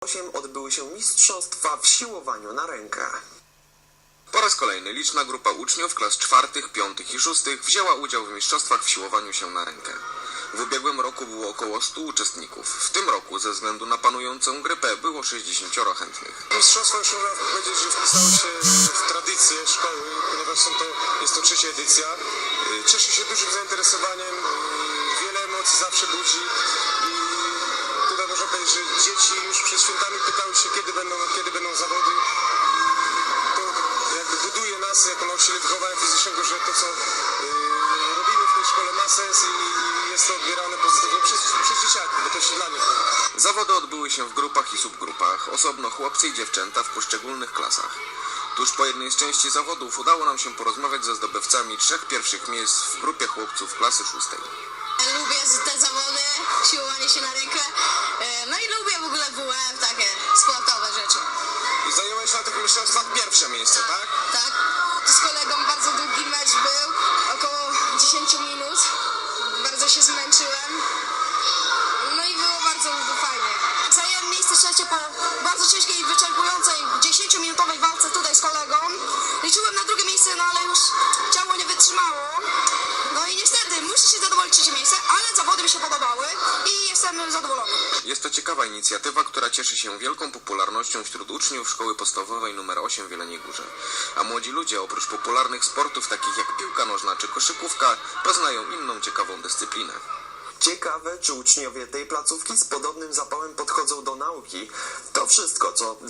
8 odbyły się mistrzostwa w siłowaniu na rękę. Po raz kolejny liczna grupa uczniów klas czwartych, piątych i szóstych wzięła udział w mistrzostwach w siłowaniu się na rękę. W ubiegłym roku było około 100 uczestników. W tym roku ze względu na panującą grypę było 60 chętnych. Mistrzostwa już można powiedzieć, że wpisały się w tradycję szkoły, ponieważ są to, jest to trzecia edycja. Y, Cieszy się dużym zainteresowaniem, y, wiele emocji zawsze budzi nas jako nauczycieli wychowania fizycznego, że to co y, robimy w tej szkole ma sens i, i jest to odbierane pozytywnie przez, przez dzieciaki, bo to się dla nich robi. Zawody odbyły się w grupach i subgrupach, osobno chłopcy i dziewczęta w poszczególnych klasach. Tuż po jednej z części zawodów udało nam się porozmawiać ze zdobywcami trzech pierwszych miejsc w grupie chłopców klasy szóstej. Lubię te zawody, siłowanie się na rękę. Pierwsze miejsce, tak? Tak? Z kolegą bardzo długi mecz był, około 10 minut. Bardzo się zmęczyłem. No i było bardzo fajnie. Zajęłem miejsce trzecie po bardzo ciężkiej wyczerpującej 10-minutowej walce tutaj z kolegą. Liczyłem na drugie miejsce, no ale już ciało nie wytrzymało. No i niestety muszę się zadowolić trzecie miejsce, ale zawody mi się podobały i jestem zadowolony. Jest to ciekawa inicjatywa, która cieszy się wielką popularnością wśród uczniów szkoły podstawowej nr 8 w Jeleniej Górze. A młodzi ludzie oprócz popularnych sportów takich jak piłka nożna czy koszykówka poznają inną ciekawą dyscyplinę. Ciekawe, czy uczniowie tej placówki z podobnym zapałem podchodzą do nauki. To wszystko, co